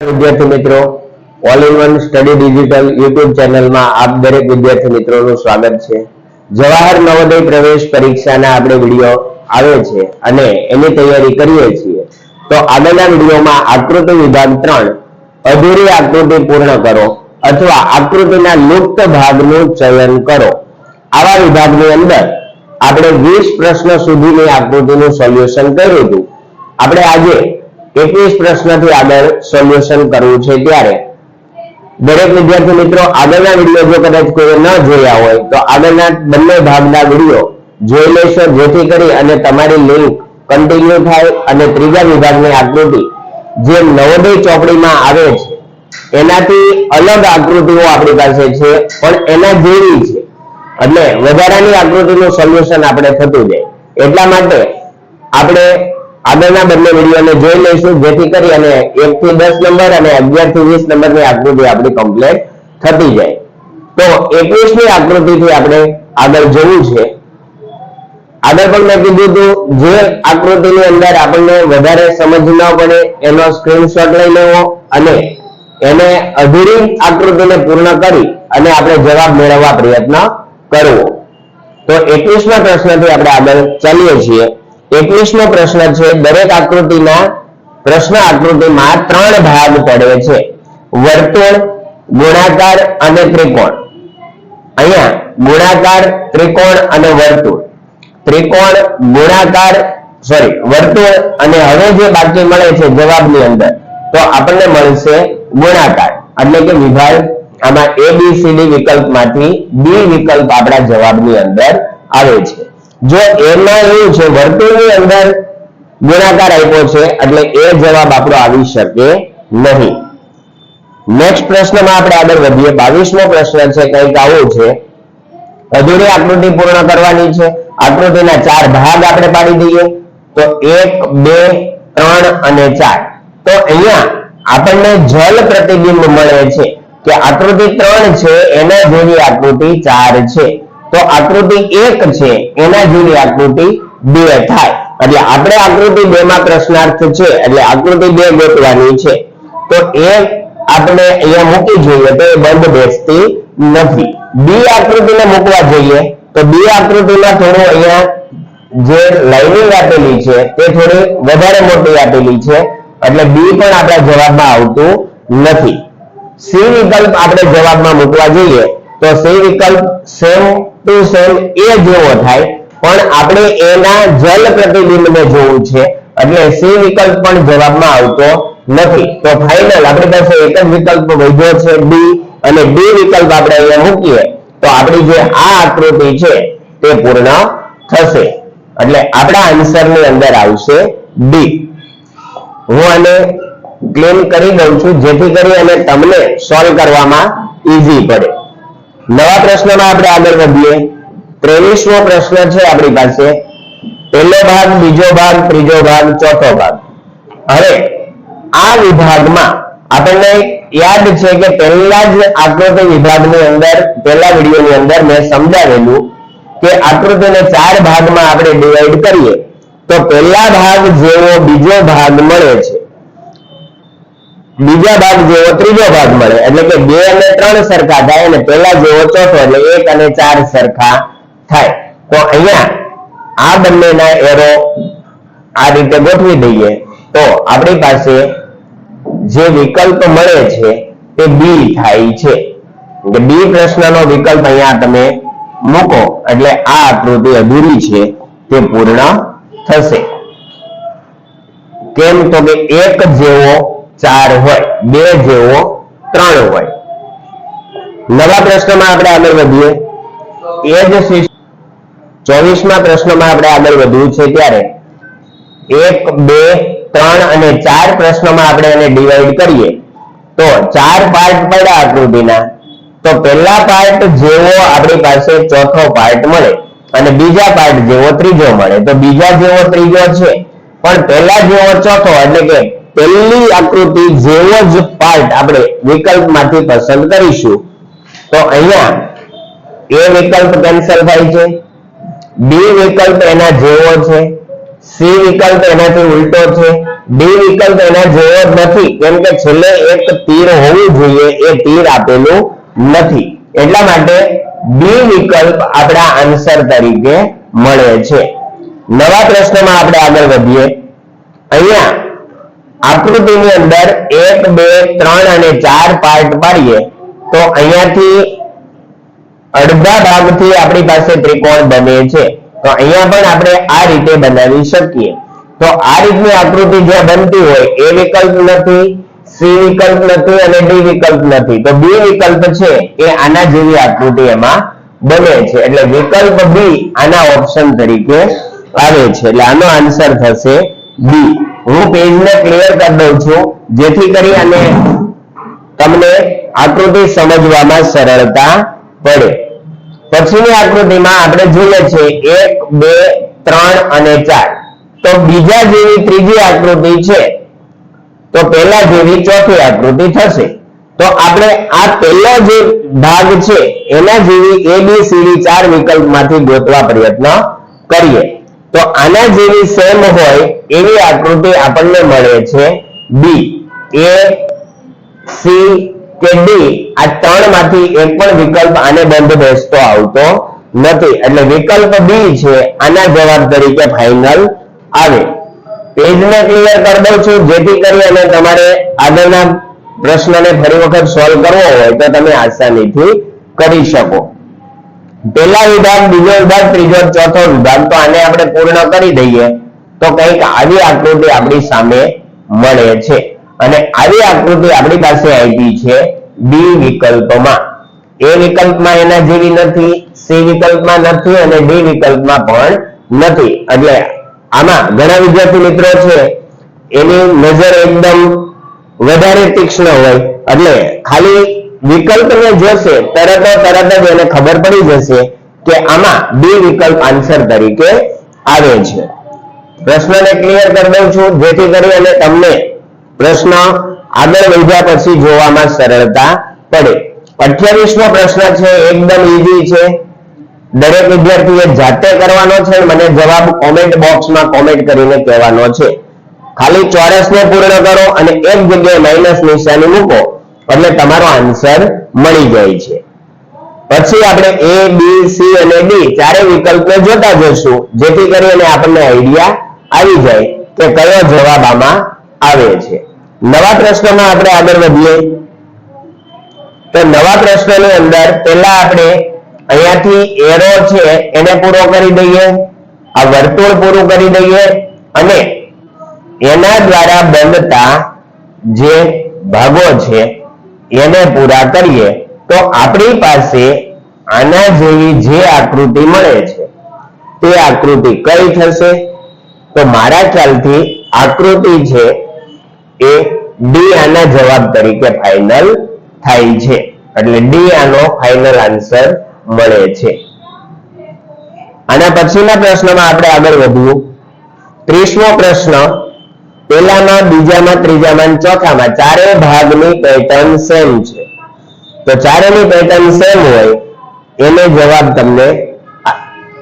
વિદ્યાર્થી મિત્રો all in one study digital YouTube ચેનલમાં આપ દરેક વિદ્યાર્થી મિત્રોનું સ્વાગત છે. જવાહર નવોદય પ્રવેશ પરીક્ષાના આપણે વીડિયો આવે છે અને એની તૈયારી કરીએ છીએ. તો આગળના વિડીયોમાં આકૃતિ વિભાગ ત્રણ, અધૂરી આકૃતિ પૂર્ણ કરો અથવા આકૃતિના લુપ્ત ભાગનું ચયન કરો. આવા વિભાગની અંદર આપણે વીસ પ્રશ્ન સુધીની આકૃતિનું સોલ્યુશન કર્યું હતું. આપણે આજે એકવીસ પ્રશ્નથી આગળ સોલ્યુશન કરવું છે ત્યારે. દરેક વિદ્યાર્થી મિત્રો, આગળના વીડિયો જો કદાચ કોઈ ન જોયા હોય, તો આગળના બંને ભાગના વીડિયો જોઈ લેશો. જેથી કરી અને તમારી લિંક કન્ટિન્યુ થાય અને ત્રીજા વિભાગની આકૃતિ જે નવોદય ચોપડીમાં આવે છે, એનાથી અલગ આકૃતિઓ આપણી પાસે છે, પણ એના જેવી છે. એટલે વધારાની આકૃતિનું સોલ્યુશન આપણે થતું જાય. એટલા માટે આપણે આગળના બંને વિડીયોને જોઈ લઈશું. જેથી કરી અને એક થી દસ નંબર અને અગિયારથી વીસ નંબરની આકૃતિ આપણી કમ્પ્લીટ થતી જાય. તો એકવીસની આકૃતિથી આપણે આગળ જવું છે. આગળ પણ મેં કીધું હતું, જે આકૃતિની અંદર આપણને વધારે સમજ ન પડે, એનો સ્ક્રીનશોટ લઈ લેવો અને એને અધૂરી આકૃતિને પૂર્ણ કરી અને આપણે જવાબ મેળવવા પ્રયત્ન કરવો. તો એકવીસમા પ્રશ્નથી આપણે આગળ ચાલીએ છીએ. એકવીસમો પ્રશ્ન છે, દરેક આકૃતિના પ્રશ્ન આકૃતિમાં ત્રણ ભાગ પડે છે. વર્તુળ, ગુણાકાર અને ત્રિકોણ. અહીંયા ગુણાકાર, ત્રિકોણ અને વર્તુળ. ત્રિકોણ, ગુણાકાર સોરી વર્તુળ અને હવે જે બાકી મળે છે જવાબની અંદર, તો આપણને મળશે ગુણાકાર. એટલે કે વિભાગ, આમાં એ બી સી ડી વિકલ્પમાંથી બી વિકલ્પ આપણા જવાબની અંદર આવે છે. જો એમાં એવું છે, વર્તુળની અંદર ગુણાકાર આપ્યો છે, એટલે એ જવાબ આપણો આવી શકે નહીં. નેક્સ્ટ પ્રશ્નમાં આપણે આગળ વધીએ. બાવીસમો પ્રશ્ન છે, કંઈક આવું છે. અધૂરી આકૃતિ પૂર્ણ કરવાની છે. આકૃતિના ચાર ભાગ આપણે પાડી દઈએ. તો એક, બે, ત્રણ અને ચાર. તો અહીંયા આપણને જલ પ્રતિબિંબ મળે છે. કે આકૃતિ ત્રણ છે, એના જેવી આકૃતિ ચાર છે. તો આકૃતિ એક છે, એના જેવી આકૃતિ બે થાય. એટલે આપણે આકૃતિ બે માં પ્રશ્નાર્થ છે, એટલે આકૃતિ બે ગોતવાની છે. તો એ આપણે અહીંયા મૂકી જોઈએ તો એ બંધ બેસતી નથી. બી આકૃતિને મૂકવા જોઈએ, તો બી આકૃતિમાં થોડું અહીંયા જે લાઇનિંગ આપેલી છે, તે થોડી વધારે મોટી આપેલી છે, એટલે બી પણ આપણા જવાબમાં આવતું નથી. સી વિકલ્પ આપણે જવાબમાં મૂકવા જોઈએ તો સી વિકલ્પ સેમ ટુ સેમ એ જેવો થાય. પણ આપણે એના જલ પ્રતિબિંબને જોવું છે. એટલે સી વિકલ્પ પણ જવાબમાં આવતો નથી. તો ફાઇનલ આપણી પાસે એક જ વિકલ્પ વધ્યો છે ડી અને ડી વિકલ્પ આપણે અહીંયા મૂકીએ તો આપણી જે આ આકૃતિ છે તે પૂર્ણ થશે. એટલે આપણા આન્સરની અંદર આવશે ડી હું આને ક્લેમ કરી દઉં છું. જેથી કરી અને તમને સોલ્વ કરવામાં ઈઝી પડે. નવા પ્રશ્નમાં આપણે આગળ વધીએ. ત્રેવીસમો પ્રશ્ન છે આપણી પાસે. પહેલો ભાગ, બીજો ભાગ, ત્રીજો ભાગ, ચોથો ભાગ. હવે આ વિભાગમાં આપણને યાદ છે કે પહેલા જ આકૃતિ વિભાગની અંદર, પહેલા વિડીયોની અંદર મેં સમજાવેલું કે આકૃતિને ચાર ભાગમાં આપણે ડિવાઈડ કરીએ. તો પહેલા ભાગ જેવો બીજો ભાગ મળે છે. બીજા ભાગ જેવો ત્રીજો ભાગ મળે. એટલે કે બે અને ત્રણ સરખા થાય અને પહેલા જેવો ચોથો એટલે એક અને ચાર સરખા થાય. તો અહીંયા આ બંનેના એરો આ રીતે ગોઠવી દઈએ. તો આપણી પાસે જે વિકલ્પ મળે છે તે બી થાય છે. બી પ્રશ્નનો વિકલ્પ અહીંયા તમે મૂકો. એટલે આ આકૃતિ અધૂરી છે. તે પૂર્ણ થશે. કેમ તો કે એક જેવો ચાર હોય, બે જેવો ત્રણ હોય. નવા પ્રશ્નમાં આપણે આગળ વધીએ. એ જ ચોવીસમા પ્રશ્નમાં આપણે આગળ વધવું છે ત્યારે એક, બે, ત્રણ અને ચાર પ્રશ્નમાં આપણે એને ડિવાઈડ કરીએ. તો ચાર પાર્ટ પડ્યા આકૃતિના. તો પહેલા પાર્ટ જેવો આપણી પાસે ચોથો પાર્ટ મળે અને બીજા પાર્ટ જેવો ત્રીજો મળે. તો બીજા જેવો ત્રીજો છે. પણ પહેલા જેવો ચોથો એટલે કે પહેલી આકૃતિ જેવો જ પાર્ટ આપણે વિકલ્પમાંથી પસંદ કરીશું. તો અહીંયા એ વિકલ્પ કેન્સલ થાય છે. બી વિકલ્પ એના જેવો છે. સી વિકલ્પ એનાથી ઉલટો છે. ડી વિકલ્પ એના જેવો જ નથી. કેમ કે છેલ્લે એક તીર હોવું જોઈએ. એ તીર આપેલું નથી. એટલા માટે બી વિકલ્પ આપણા આન્સર તરીકે મળે છે. નવા પ્રશ્નમાં આપણે આગળ વધીએ. અહીંયા આકૃતિની અંદર એક, બે, ત્રણ અને ચાર પાર્ટ પાડીએ, તો અહીંયાથી અડધા ભાગથી આપણી પાસે ત્રિકોણ બને છે. તો અહીંયા પણ આપણે આ રીતે બનાવી શકીએ. તો આ રીતની આકૃતિ જ્યાં બનતી હોય, એ વિકલ્પ નથી, સી વિકલ્પ નથી અને ડી વિકલ્પ નથી. તો બી વિકલ્પ છે, એ આના જેવી આકૃતિ એમાં બને છે. એટલે વિકલ્પ બી આના ઓપ્શન તરીકે આવે છે. એટલે આનો આન્સર થશે બી હું પેજને ક્લિયર કરી દઉં છું. જેથી કરી અને તમને આકૃતિ સમજવામાં સરળતા પડે. પછીની આકૃતિમાં આપણે જોઈએ છે એક, બે, ત્રણ અને ચાર. તો બીજા જેવી ત્રીજી આકૃતિ છે. તો પહેલા જેવી ચોથી આકૃતિ થશે. તો આપણે આ પહેલો જે ભાગ છે, એના જેવી એ બી સી ડી ચાર વિકલ્પમાંથી ગોતવા પ્રયત્ન કરીએ. તો આના જેવી સેમ હોય એવી આકૃતિ આપણને મળે છે બી એ સી કે ડી આ ત્રણમાંથી એક પણ વિકલ્પ આને બંધ બેસતો આવતો નથી. એટલે વિકલ્પ બી છે, આના જવાબ તરીકે ફાઇનલ આવે. પેજને ક્લિયર કરી દઉં છું. જેથી કરી અને તમારે આગળના પ્રશ્નને ફરી વખત સોલ્વ કરવો હોય તો તમે આસાનીથી કરી શકો. પહેલા વિભાગ, બીજો વિભાગ, ત્રીજો, ચોથો વિભાગ. તો આને આપણે પૂર્ણ કરી દઈએ. તો કંઈક આવી આકૃતિ આપણી સામે મળે છે. અને આવી આકૃતિ આપણી પાસે આવી છે બી વિકલ્પમાં. એ વિકલ્પમાં એના જેવી નથી સી વિકલ્પમાં નથી અને ડી વિકલ્પમાં પણ નથી. એટલે આમાં ઘણા વિદ્યાર્થી મિત્રો છે, એની નજર એકદમ વધારે તીક્ષ્ણ હોય. એટલે ખાલી વિકલ્પને જોશે, તરત તરત જ એને ખબર પડી જશે કે આમાં બી વિકલ્પ આન્સર તરીકે આવે છે. પ્રશ્નને ક્લિયર કરી દઉં છું, જેથી કરી અને તમને પ્રશ્ન આગળ વધ્યા પછી જોવામાં સરળતા પડે. અઠ્યાવીસમો પ્રશ્ન છે, એકદમ ઈઝી છે. દરેક વિદ્યાર્થીએ જાતે કરવાનો છે, મને જવાબ કોમેન્ટ બોક્સમાં કોમેન્ટ કરીને કહેવાનો છે. ખાલી ચોરસને પૂર્ણ કરો અને એક જગ્યાએ માઇનસ નિશાની મૂકો. એટલે તમારો આન્સર મળી જાય છે. પછી આપણે એ બી સી અને ડી ચારે વિકલ્પને જોતા જશું જેથી કરીને આપણને આઈડિયા આવી જાય કે કયો જવાબ આમાં આવે છે. નવા પ્રશ્નમાં આપણે આગળ વધીએ. તો નવા પ્રશ્નની અંદર પહેલા આપણે અહીંયાથી એરો છે એને પૂરો કરી દઈએ. આ વર્તુળ પૂરું કરી દઈએ અને એના દ્વારા બનતા જે ભાગો છે એને પૂરા કરીએ તો આપણી પાસે આના જેવી જે આકૃતિ મળે છે, તે આકૃતિ કઈ થશે? તો મારા ખ્યાલથી આકૃતિ છે એ ડી આના જવાબ તરીકે ફાઇનલ થાય છે. એટલે ડી આનો ફાઇનલ આન્સર મળે છે. આના પછીના પ્રશ્નમાં આપણે આગળ વધવું ત્રીસમો પ્રશ્ન પહેલામાં, બીજામાં, ત્રીજામાં ચોથામાં ચારે ભાગની પેટર્ન સેમ છે. તો ચારેની પેટર્ન સેમ હોય, એને જવાબ તમને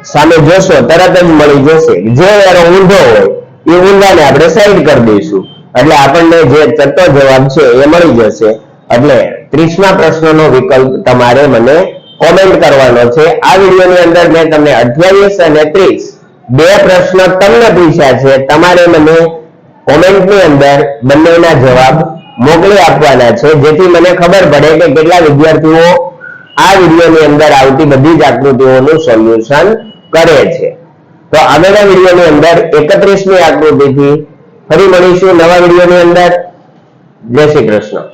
સામે જોશો, તરત જ મળી જશે. જે એરો ઊંધો હોય, એ ઊંધાને આપણે સાઈડ કરી દઈશું. એટલે આપણને જે ચટ્ટો જવાબ છે, એ મળી જશે. એટલે ત્રીસમા પ્રશ્નનો વિકલ્પ તમારે મને કોમેન્ટ કરવાનો છે. આ વિડીયોની અંદર મેં તમને અઠ્યાવીસ અને ત્રીસ બે પ્રશ્ન તમને પૂછ્યા છે. તમારે મને કોમેન્ટની અંદર બંનેના જવાબ મોકલી આપવાના છે, જેથી મને ખબર પડે કે કેટલા વિદ્યાર્થીઓ આ વિડીયોની અંદર આવતી બધી જ આકૃતિઓનું સોલ્યુશન કરે છે. તો આગળના વિડીયોની અંદર એકત્રીસમી આકૃતિથી ફરી મળીશું નવા વિડીયોની અંદર. જય શ્રી કૃષ્ણ.